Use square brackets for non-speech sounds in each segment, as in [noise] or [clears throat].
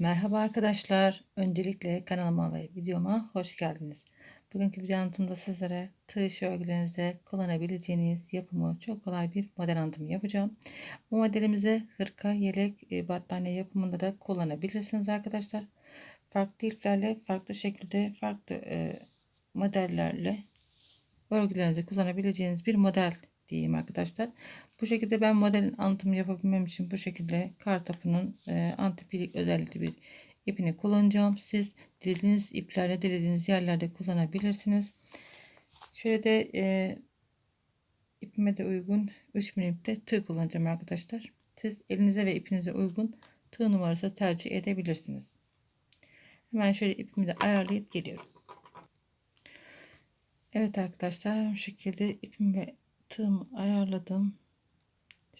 Merhaba arkadaşlar. Öncelikle kanalıma ve videoma hoş geldiniz. Bugünkü video anlatımda sizlere tığ işi örgülerinizde kullanabileceğiniz yapımı çok kolay bir model anlatımı yapacağım. Bu modelimize hırka, yelek, e, battaniye yapımında da kullanabilirsiniz arkadaşlar. Farklı iplerle, farklı şekilde, farklı e, modellerle örgülerinizi kullanabileceğiniz bir model diyeyim arkadaşlar. Bu şekilde ben modelin anlatımı yapabilmem için bu şekilde kartopunun e, antipilik özellikli bir ipini kullanacağım. Siz dilediğiniz iplerle dilediğiniz yerlerde kullanabilirsiniz. Şöyle de e, ipime de uygun 3 milimde tığ kullanacağım arkadaşlar. Siz elinize ve ipinize uygun tığ numarası tercih edebilirsiniz. Hemen şöyle ipimi de ayarlayıp geliyorum. Evet arkadaşlar bu şekilde ipimi ve tığımı ayarladım.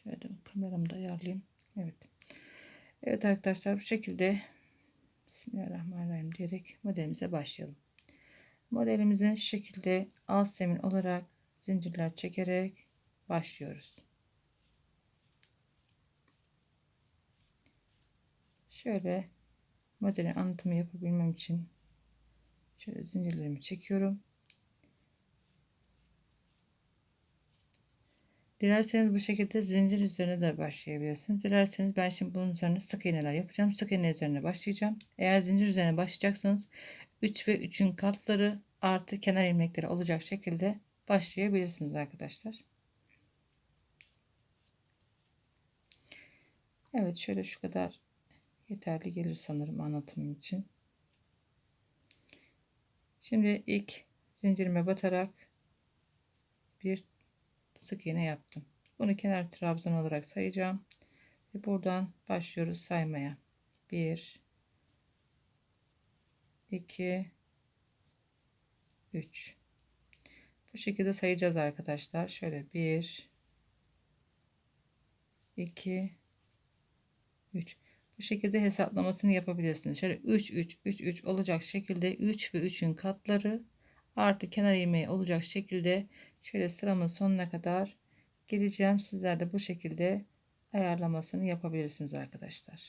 Şöyle kameramı da ayarlayayım. Evet. Evet arkadaşlar bu şekilde Bismillahirrahmanirrahim diyerek modelimize başlayalım. Modelimizin şu şekilde alt zemin olarak zincirler çekerek başlıyoruz. Şöyle modelin anlatımı yapabilmem için şöyle zincirlerimi çekiyorum. Dilerseniz bu şekilde zincir üzerine de başlayabilirsiniz. Dilerseniz ben şimdi bunun üzerine sık iğneler yapacağım. Sık iğne üzerine başlayacağım. Eğer zincir üzerine başlayacaksanız 3 ve 3'ün katları artı kenar ilmekleri olacak şekilde başlayabilirsiniz arkadaşlar. Evet şöyle şu kadar yeterli gelir sanırım anlatımım için. Şimdi ilk zincirime batarak bir sık iğne yaptım. Bunu kenar trabzan olarak sayacağım. Ve buradan başlıyoruz saymaya. 1 2 3 Bu şekilde sayacağız arkadaşlar. Şöyle 1 2 3 bu şekilde hesaplamasını yapabilirsiniz. Şöyle 3 3 3 3 olacak şekilde 3 ve 3'ün katları artı kenar ilmeği olacak şekilde şöyle sıramın sonuna kadar geleceğim. Sizler de bu şekilde ayarlamasını yapabilirsiniz arkadaşlar.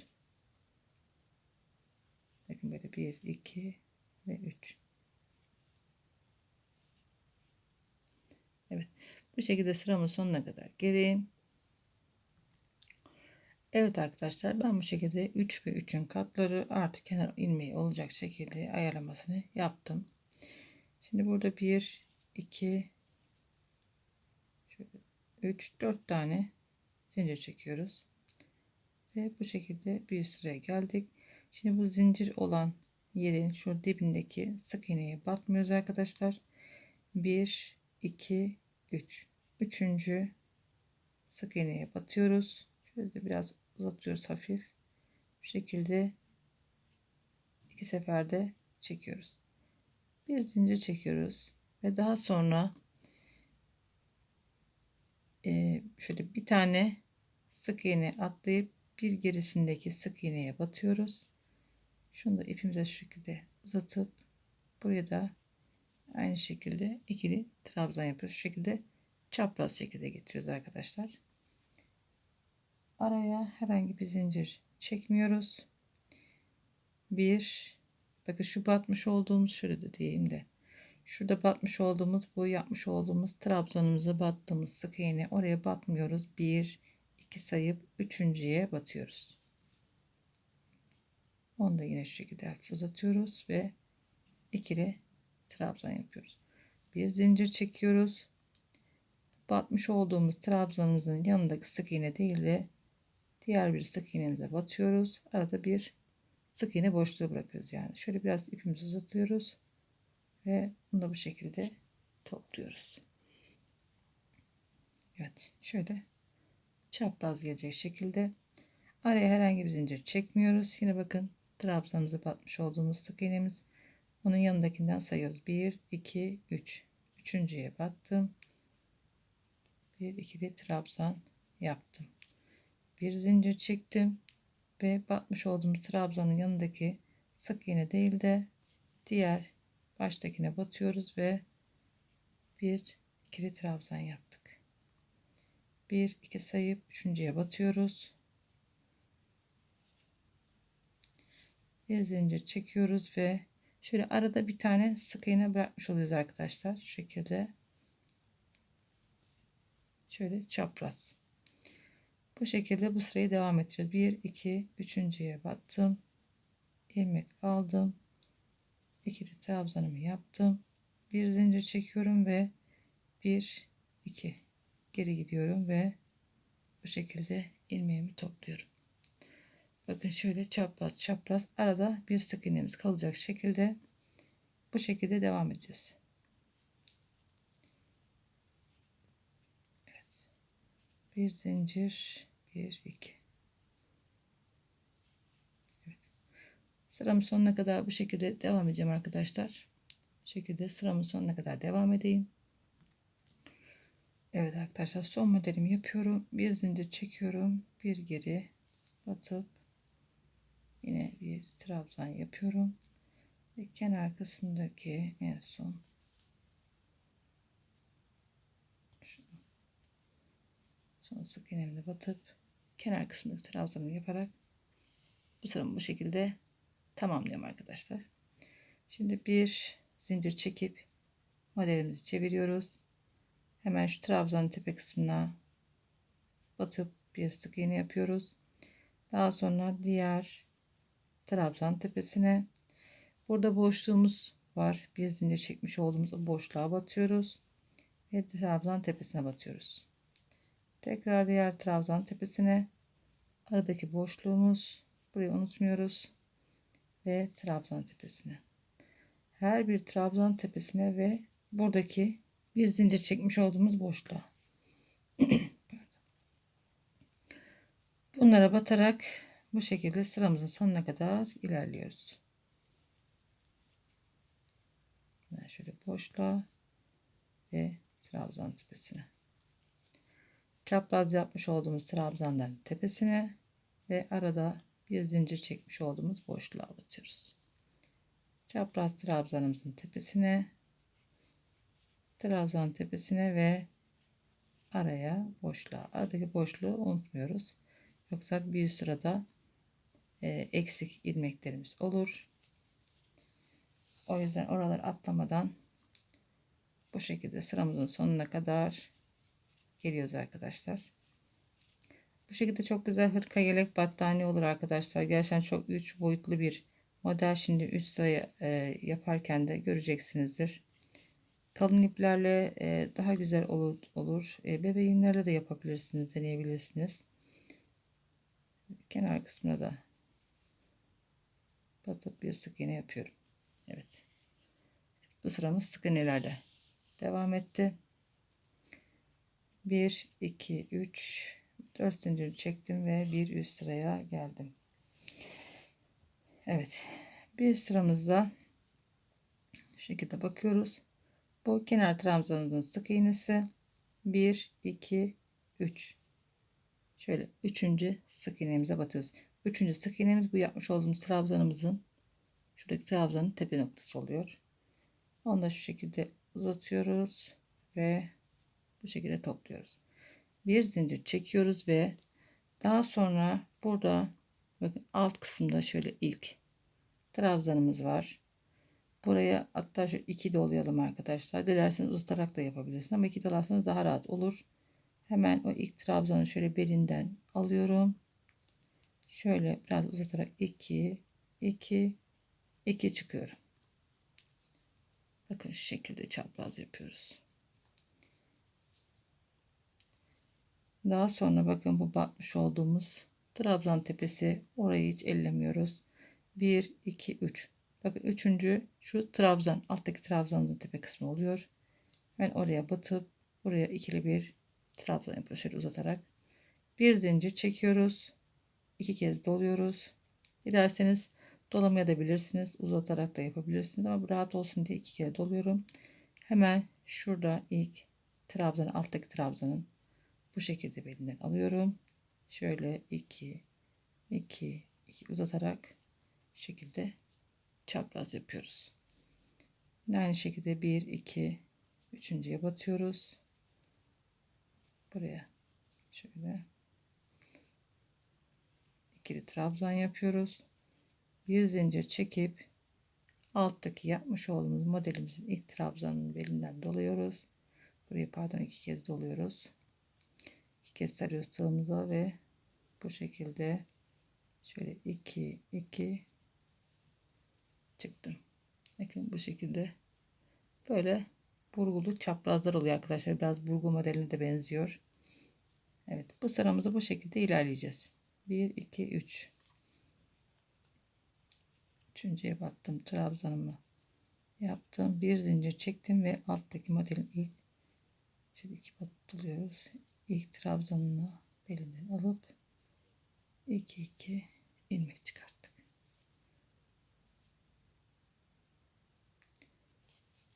Bakın böyle 1, 2 ve 3. Evet. Bu şekilde sıramın sonuna kadar gelin. Evet arkadaşlar ben bu şekilde 3 ve 3'ün katları artı kenar ilmeği olacak şekilde ayarlamasını yaptım. Şimdi burada 1, 2, 3, 4 tane zincir çekiyoruz. Ve bu şekilde bir sıraya geldik. Şimdi bu zincir olan yerin şu dibindeki sık iğneye batmıyoruz arkadaşlar. 1, 2, 3. Üçüncü sık iğneye batıyoruz. Şöyle de biraz uzatıyoruz hafif. Bu şekilde iki seferde çekiyoruz bir zincir çekiyoruz ve daha sonra e, şöyle bir tane sık iğne atlayıp bir gerisindeki sık iğneye batıyoruz. Şunu da ipimize şu şekilde uzatıp buraya da aynı şekilde ikili trabzan yapıyoruz. Şu şekilde çapraz şekilde getiriyoruz arkadaşlar. Araya herhangi bir zincir çekmiyoruz. Bir Bakın şu batmış olduğumuz de diyeyim de. Şurada batmış olduğumuz bu yapmış olduğumuz trabzanımıza battığımız sık iğne oraya batmıyoruz. 1 2 sayıp üçüncüye batıyoruz. Onu da yine şu şekilde hafif uzatıyoruz ve ikili trabzan yapıyoruz. Bir zincir çekiyoruz. Batmış olduğumuz trabzanımızın yanındaki sık iğne değil de diğer bir sık iğnemize batıyoruz. Arada bir sık iğne boşluğu bırakıyoruz yani. Şöyle biraz ipimizi uzatıyoruz ve bunu da bu şekilde topluyoruz. Evet, şöyle çapraz gelecek şekilde araya herhangi bir zincir çekmiyoruz. Yine bakın trabzanımızı batmış olduğumuz sık iğnemiz. Onun yanındakinden sayıyoruz. 1 2 3. Üçüncüye battım. Bir ikili trabzan yaptım. Bir zincir çektim ve batmış olduğumuz trabzanın yanındaki sık iğne değil de diğer baştakine batıyoruz ve bir ikili trabzan yaptık. Bir iki sayıp üçüncüye batıyoruz. Bir zincir çekiyoruz ve şöyle arada bir tane sık iğne bırakmış oluyoruz arkadaşlar. Şu şekilde. Şöyle çapraz. Bu şekilde bu sırayı devam edeceğiz. 1, 2, 3.ye battım. ilmek aldım. İkili trabzanımı yaptım. Bir zincir çekiyorum ve 1, 2 geri gidiyorum ve bu şekilde ilmeğimi topluyorum. Bakın şöyle çapraz çapraz arada bir sık iğnemiz kalacak şekilde bu şekilde devam edeceğiz. Evet. Bir zincir, bir iki. Evet. Sıramın sonuna kadar bu şekilde devam edeceğim arkadaşlar. Bu şekilde sıramın sonuna kadar devam edeyim. Evet arkadaşlar son modelimi yapıyorum. Bir zincir çekiyorum. Bir geri batıp yine bir trabzan yapıyorum. Ve kenar kısmındaki en son son sık iğnemle batıp kenar kısmındaki trabzanımı yaparak bu sıramı bu şekilde tamamlıyorum arkadaşlar. Şimdi bir zincir çekip modelimizi çeviriyoruz. Hemen şu trabzanın tepe kısmına batıp bir sık iğne yapıyoruz. Daha sonra diğer trabzan tepesine burada boşluğumuz var. Bir zincir çekmiş olduğumuz boşluğa batıyoruz ve trabzan tepesine batıyoruz. Tekrar diğer trabzan tepesine aradaki boşluğumuz burayı unutmuyoruz ve trabzan tepesine. Her bir trabzan tepesine ve buradaki bir zincir çekmiş olduğumuz boşluğa. [clears throat] Bunlara batarak bu şekilde sıramızın sonuna kadar ilerliyoruz. Ben şöyle boşluğa ve trabzan tepesine. Çapraz yapmış olduğumuz trabzanların tepesine ve arada bir zincir çekmiş olduğumuz boşluğa batıyoruz. Çapraz trabzanımızın tepesine trabzan tepesine ve araya boşluğa. Aradaki boşluğu unutmuyoruz. Yoksa bir sırada e, eksik ilmeklerimiz olur. O yüzden oraları atlamadan bu şekilde sıramızın sonuna kadar geliyoruz arkadaşlar. Bu şekilde çok güzel hırka yelek battaniye olur arkadaşlar. Gerçekten çok üç boyutlu bir model. Şimdi üst sıraya e, yaparken de göreceksinizdir. Kalın iplerle e, daha güzel olur. olur. E, bebeğinlerle de yapabilirsiniz, deneyebilirsiniz. Kenar kısmına da batıp bir sık iğne yapıyorum. Evet. Bu sıramız sık iğnelerle devam etti. 1, 2, 3, 4 zincir çektim ve bir üst sıraya geldim. Evet. Bir sıramızda şu şekilde bakıyoruz. Bu kenar trabzanımızın sık iğnesi 1 2 3 şöyle üçüncü sık iğnemize batıyoruz. Üçüncü sık iğnemiz bu yapmış olduğumuz trabzanımızın şuradaki trabzanın tepe noktası oluyor. Onu da şu şekilde uzatıyoruz ve bu şekilde topluyoruz. Bir zincir çekiyoruz ve daha sonra burada bakın alt kısımda şöyle ilk trabzanımız var. Buraya hatta şu iki dolayalım arkadaşlar. Dilerseniz uzatarak da yapabilirsiniz ama iki dolarsanız daha rahat olur. Hemen o ilk trabzanı şöyle belinden alıyorum. Şöyle biraz uzatarak 2 2 2 çıkıyorum. Bakın şu şekilde çapraz yapıyoruz. Daha sonra bakın bu batmış olduğumuz trabzan tepesi orayı hiç ellemiyoruz. 1 2 3 Bakın üçüncü şu trabzan alttaki trabzanın tepe kısmı oluyor. Ben oraya batıp buraya ikili bir trabzan yapıyoruz uzatarak. Bir zincir çekiyoruz. iki kez doluyoruz. Dilerseniz dolamaya da bilirsiniz. Uzatarak da yapabilirsiniz ama rahat olsun diye iki kere doluyorum. Hemen şurada ilk trabzanı alttaki trabzanın bu şekilde belinden alıyorum. Şöyle iki iki iki uzatarak şekilde çapraz yapıyoruz. Aynı şekilde 1 2 üçüncüye batıyoruz. Buraya şöyle ikili trabzan yapıyoruz. bir zincir çekip alttaki yapmış olduğumuz modelimizin ilk trabzanın belinden doluyoruz. Burayı pardon iki kez doluyoruz. Kez sarıyoruz ve bu şekilde şöyle 2 2 çıktım. Bakın bu şekilde böyle burgulu çaprazlar oluyor arkadaşlar. Biraz burgu modeline de benziyor. Evet bu sıramızı bu şekilde ilerleyeceğiz. 1 2 3 Üçüncüye battım. Trabzanımı yaptım. Bir zincir çektim ve alttaki modelin ilk şöyle iki batılıyoruz. İlk trabzanını belinden alıp 2 2 ilmek çıkarttık.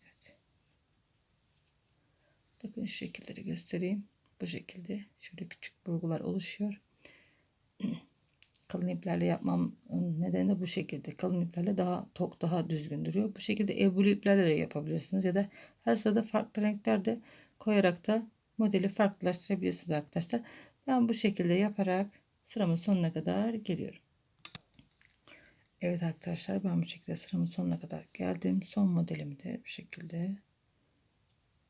Evet. Bakın şu şekilleri göstereyim. Bu şekilde şöyle küçük burgular oluşuyor. [clears throat] kalın iplerle yapmam nedeni de bu şekilde. Kalın iplerle daha tok daha düzgün duruyor. Bu şekilde ebru iplerle de yapabilirsiniz ya da her sırada farklı renkler de koyarak da modeli farklılaştırabilirsiniz arkadaşlar. Ben bu şekilde yaparak sıramın sonuna kadar geliyorum. Evet arkadaşlar ben bu şekilde sıramın sonuna kadar geldim. Son modelimi de bu şekilde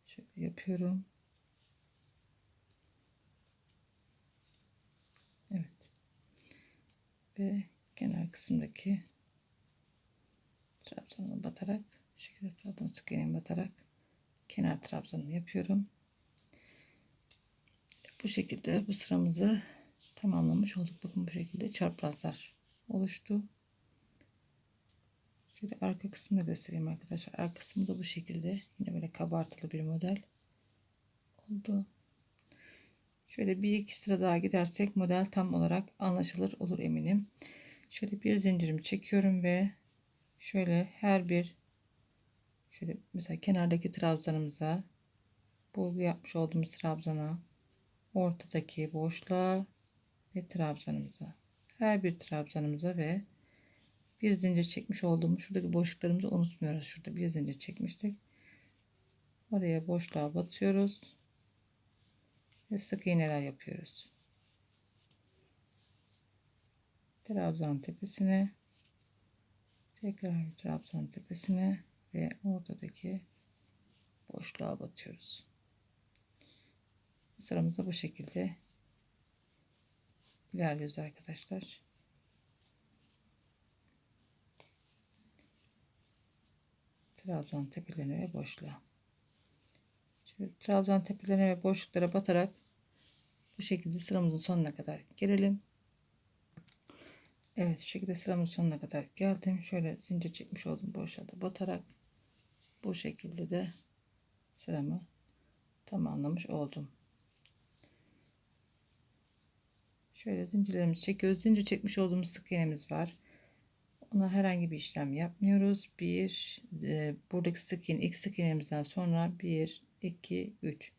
şöyle yapıyorum. ve kenar kısımdaki trabzanı batarak şekilde pardon sık iğnemi batarak kenar trabzanımı yapıyorum. Bu şekilde bu sıramızı tamamlamış olduk. Bakın bu şekilde çarpazlar oluştu. Şöyle arka kısmını göstereyim arkadaşlar. Arka kısmı da bu şekilde. Yine böyle kabartılı bir model oldu. Şöyle bir iki sıra daha gidersek model tam olarak anlaşılır olur eminim. Şöyle bir zincirimi çekiyorum ve şöyle her bir şöyle mesela kenardaki trabzanımıza bulgu yapmış olduğumuz trabzana ortadaki boşluğa ve trabzanımıza her bir trabzanımıza ve bir zincir çekmiş olduğumuz şuradaki boşluklarımızı unutmuyoruz. Şurada bir zincir çekmiştik. Oraya boşluğa batıyoruz ve sık iğneler yapıyoruz. Trabzan tepesine tekrar trabzan tepesine ve ortadaki boşluğa batıyoruz. Sıramızda bu şekilde ilerliyoruz arkadaşlar. Trabzan tepelerine ve boşluğa. Şöyle trabzan tepelerine ve boşluklara batarak bu şekilde sıramızın sonuna kadar gelelim. Evet şu şekilde sıramızın sonuna kadar geldim. Şöyle zincir çekmiş oldum boşluğa da batarak bu şekilde de sıramı tamamlamış oldum. Şöyle zincirlerimizi çekiyoruz. Zincir çekmiş olduğumuz sık iğnemiz var. Ona herhangi bir işlem yapmıyoruz. Bir e, buradaki sık iğne ilk sık iğnemizden sonra 1 2 3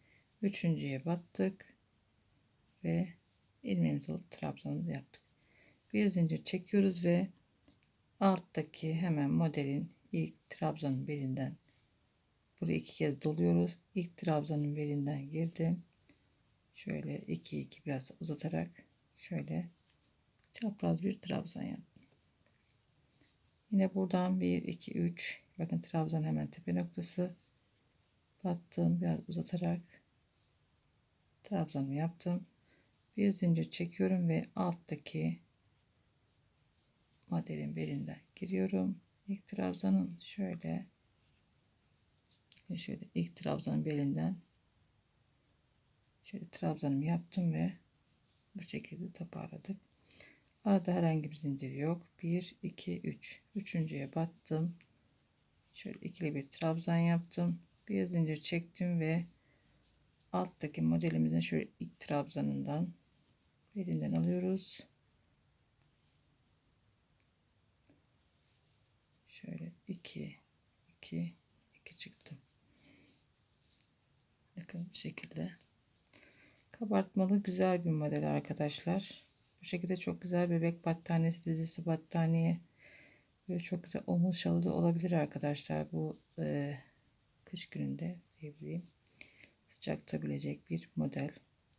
üçüncüye battık ve ilmeğimizi alıp trabzanımızı yaptık. Bir zincir çekiyoruz ve alttaki hemen modelin ilk trabzanın belinden burayı iki kez doluyoruz. İlk trabzanın belinden girdim. Şöyle 2 2 biraz uzatarak şöyle çapraz bir trabzan yaptım. Yine buradan 1 2 3 bakın trabzan hemen tepe noktası battım biraz uzatarak trabzanımı yaptım bir zincir çekiyorum ve alttaki modelin belinden giriyorum. İlk trabzanın şöyle şöyle ilk trabzanın belinden şöyle trabzanımı yaptım ve bu şekilde toparladık. Arada herhangi bir zincir yok. 1 2 3. Üçüncüye battım. Şöyle ikili bir trabzan yaptım. Bir zincir çektim ve alttaki modelimizin şöyle ilk trabzanından belinden alıyoruz. Şöyle 2 2 2 çıktım. Bakın bu şekilde. Kabartmalı güzel bir model arkadaşlar. Bu şekilde çok güzel bebek battaniyesi, dizisi battaniye. Böyle çok güzel omuz şalı da olabilir arkadaşlar. Bu e, kış gününde diyebileyim. Sıcak tutabilecek bir model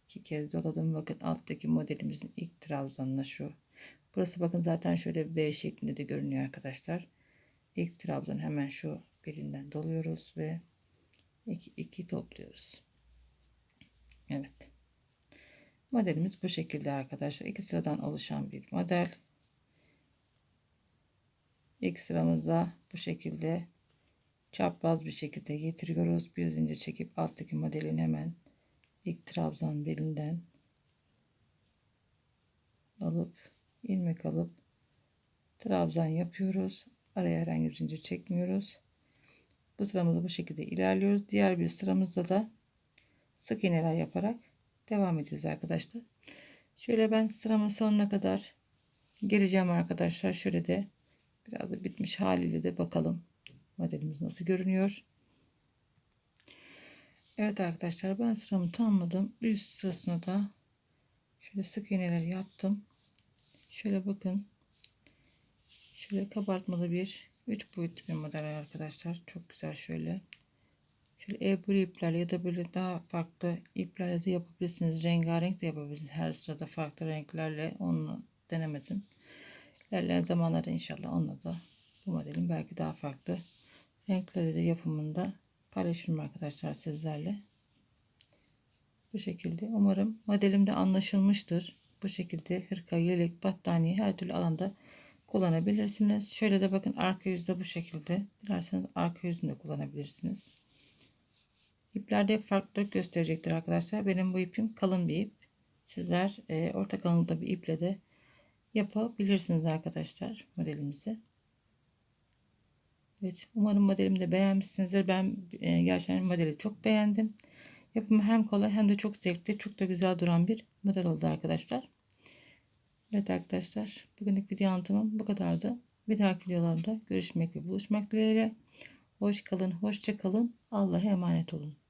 iki kez doladım. Bakın alttaki modelimizin ilk trabzanına şu Burası bakın zaten şöyle B şeklinde de görünüyor arkadaşlar. İlk trabzan hemen şu birinden doluyoruz ve 2 2 topluyoruz. Evet. Modelimiz bu şekilde arkadaşlar. İki sıradan oluşan bir model. İlk sıramızda bu şekilde çapraz bir şekilde getiriyoruz. Bir zincir çekip alttaki modelin hemen ilk trabzan belinden alıp ilmek alıp trabzan yapıyoruz. Araya herhangi bir zincir çekmiyoruz. Bu sıramızda bu şekilde ilerliyoruz. Diğer bir sıramızda da sık iğneler yaparak devam ediyoruz arkadaşlar. Şöyle ben sıramın sonuna kadar geleceğim arkadaşlar. Şöyle de biraz da bitmiş haliyle de bakalım modelimiz nasıl görünüyor. Evet arkadaşlar ben sıramı tamamladım. Üst sırasına da şöyle sık iğneler yaptım. Şöyle bakın. Şöyle kabartmalı bir 3 boyutlu bir model arkadaşlar. Çok güzel şöyle. Şöyle ebru iplerle ya da böyle daha farklı iplerle de yapabilirsiniz. Rengarenk de yapabilirsiniz. Her sırada farklı renklerle onu denemedim. İlerleyen zamanlarda inşallah onunla da bu modelin belki daha farklı renkleri de yapımında paylaşırım arkadaşlar sizlerle. Bu şekilde. Umarım modelim de anlaşılmıştır. Bu şekilde hırka, yelek, battaniye her türlü alanda kullanabilirsiniz. Şöyle de bakın arka yüzde bu şekilde. Dilerseniz arka yüzünde kullanabilirsiniz. İplerde farklılık gösterecektir arkadaşlar. Benim bu ipim kalın bir ip. Sizler e, orta kalınlıkta bir iple de yapabilirsiniz arkadaşlar modelimizi. Evet, umarım modelimi de beğenmişsinizdir. Ben e, gerçekten modeli çok beğendim. Yapımı hem kolay hem de çok zevkli, çok da güzel duran bir model oldu arkadaşlar. Evet arkadaşlar, bugünlük video anlatımım bu kadardı. Bir dahaki videolarda görüşmek ve buluşmak dileğiyle. Hoş kalın, hoşça kalın. Allah'a emanet olun.